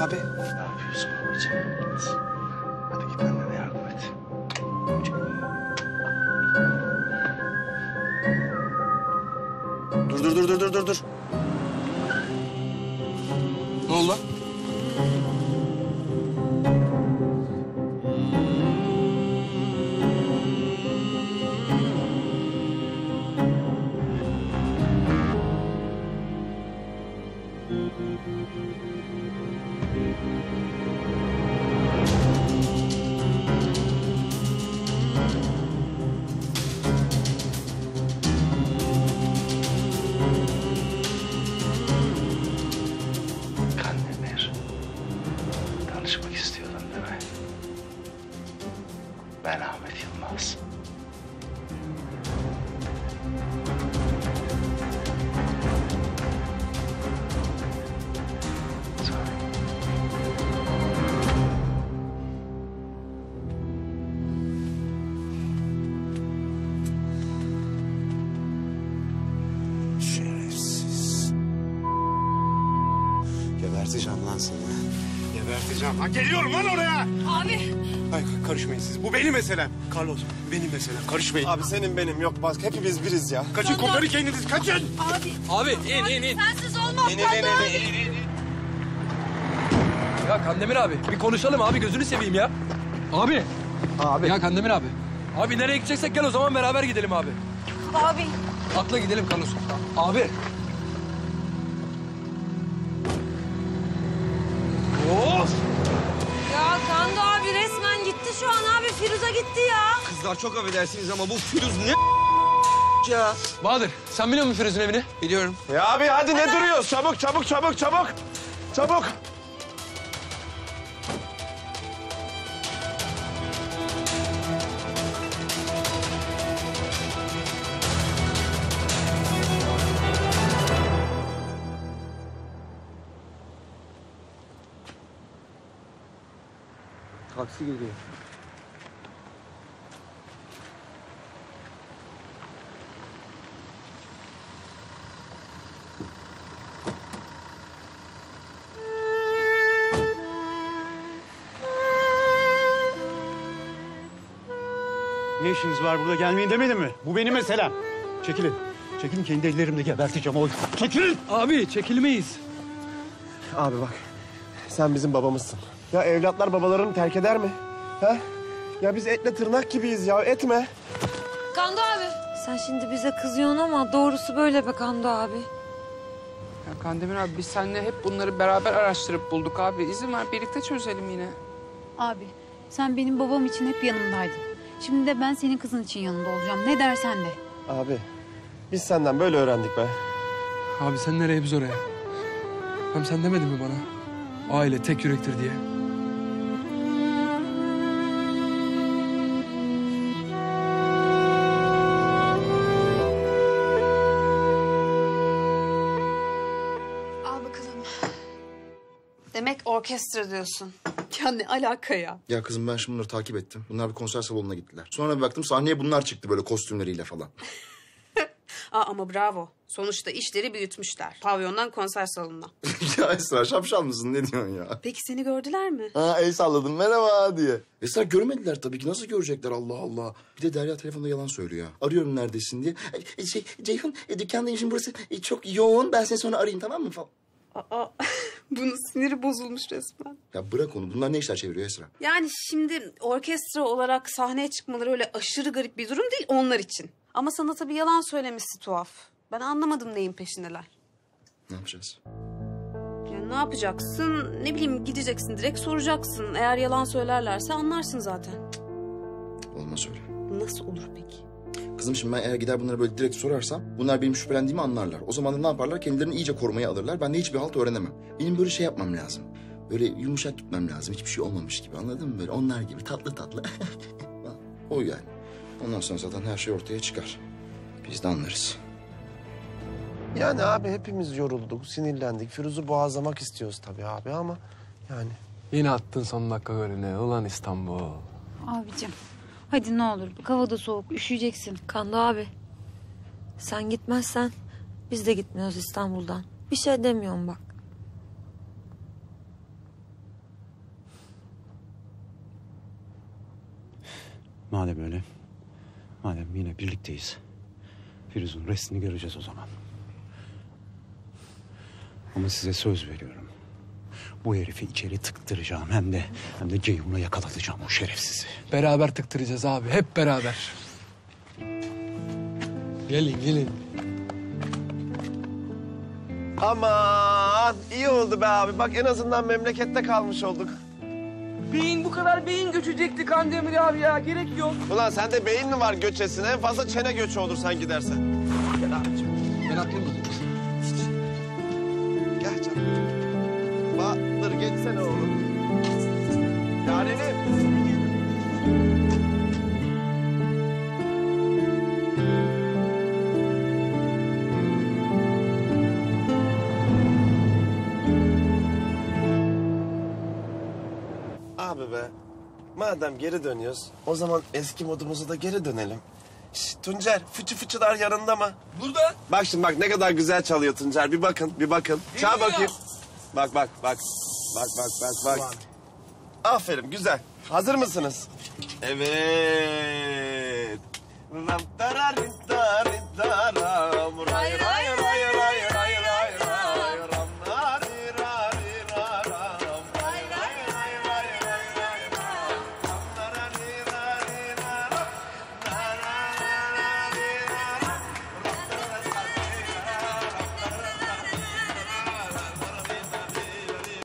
Ne yapıyorsun babacığım? Hadi git annene yardım et. Dur dur dur dur dur dur dur. Ne oldu Geberteceğim lan seni. Geberteceğim. Ha geliyorum lan oraya. Abi. Ay karışmayın siz. Bu benim meselem. Carlos benim meselem. Karışmayın. Abi senin benim yok bak hepimiz biriz ya. Kaçın kurtarın kendiniz kaçın. Abi. Abi in in in. Sensiz olmaz. İn in in in. in. Ya Kandemir abi bir konuşalım abi gözünü seveyim ya. Abi. Abi. Ya Kandemir abi. Abi nereye gideceksek gel o zaman beraber gidelim abi. Abi. Atla gidelim Carlos. Abi. Firuze gitti ya. Kızlar çok affedersiniz ama bu Firuz ne ya? Bahadır sen biliyor musun Firuz'un evini? Biliyorum. Ya abi hadi ne duruyoruz? Çabuk çabuk çabuk çabuk. Çabuk. Taksi geliyor. Ne işiniz var burada gelmeyin demedim mi? Bu benim meselem. Çekilin. Çekilin kendi ellerimle geberteceğim o. Çekilin. Abi çekilmeyiz. Abi bak, sen bizim babamızsın. Ya evlatlar babalarını terk eder mi? Ha? Ya biz etle tırnak gibiyiz ya, etme. Kando abi. Sen şimdi bize kızıyorsun ama doğrusu böyle be Kando abi. Ya Kandemir abi biz seninle hep bunları beraber araştırıp bulduk abi. İzin ver birlikte çözelim yine. Abi sen benim babam için hep yanımdaydın. Şimdi de ben senin kızın için yanında olacağım. Ne dersen de. Abi, biz senden böyle öğrendik be. Abi sen nereye biz oraya? Hem sen demedin mi bana? Aile tek yürektir diye. Al bakalım. Demek orkestra diyorsun. Ya ne alaka ya? Ya kızım ben şimdi bunları takip ettim. Bunlar bir konser salonuna gittiler. Sonra bir baktım sahneye bunlar çıktı böyle kostümleriyle falan. Aa, ama bravo. Sonuçta işleri büyütmüşler. Pavyondan konser salonuna. ya Esra şapşal mısın ne diyorsun ya? Peki seni gördüler mi? Ha el salladım merhaba diye. Esra görmediler tabii ki nasıl görecekler Allah Allah. Bir de Derya telefonda yalan söylüyor. Arıyorum neredesin diye. E, Şey Ceyhun e, dükkandayım şimdi burası e, çok yoğun ben seni sonra arayayım tamam mı falan. Aa, bunun siniri bozulmuş resmen. Ya bırak onu bunlar ne işler çeviriyor Esra? Yani şimdi orkestra olarak sahneye çıkmaları öyle aşırı garip bir durum değil onlar için. Ama sana tabii yalan söylemesi tuhaf. Ben anlamadım neyin peşindeler. Ne yapacağız? Yani ne yapacaksın? Ne bileyim gideceksin direkt soracaksın. Eğer yalan söylerlerse anlarsın zaten. Olmaz öyle. Nasıl olur peki? Kızım şimdi ben eğer gider bunlara böyle direkt sorarsam bunlar benim şüphelendiğimi anlarlar. O zaman da ne yaparlar? Kendilerini iyice korumaya alırlar. Ben de hiçbir halt öğrenemem. Benim böyle şey yapmam lazım. Böyle yumuşak gitmem lazım. Hiçbir şey olmamış gibi anladın mı? Böyle onlar gibi tatlı tatlı. o yani. Ondan sonra zaten her şey ortaya çıkar. Biz de anlarız. Yani abi hepimiz yorulduk, sinirlendik. Firuz'u boğazlamak istiyoruz tabii abi ama yani... Yine attın son dakika golünü. Ulan İstanbul. Abicim Hadi ne olur bak havada soğuk üşüyeceksin. Kanlı abi. Sen gitmezsen biz de gitmiyoruz İstanbul'dan. Bir şey demiyorum bak. Madem öyle, madem yine birlikteyiz, Firuz'un resmini göreceğiz o zaman. Ama size söz veriyorum. Bu herifi içeri tıktıracağım hem de hem de Ceyhun'la yakalatacağım o şerefsizi. Beraber tıktıracağız abi. Hep beraber. Gelin gelin. Aman iyi oldu be abi. Bak en azından memlekette kalmış olduk. Beyin bu kadar beyin göçecekti Kandemir abi ya. Gerek yok. Ulan sende beyin mi var göçesin? En fazla çene göçü olur sen gidersen. Ben atlayayım mı? Madem geri dönüyoruz, o zaman eski modumuza da geri dönelim. Şş, Tuncer, fıçı fıçılar yanında mı? Burada. Bak şimdi bak ne kadar güzel çalıyor Tuncer. Bir bakın, bir bakın. Çal bakayım. Bak bak bak. Bak bak bak bak. Aferin güzel. Hazır mısınız? Evet.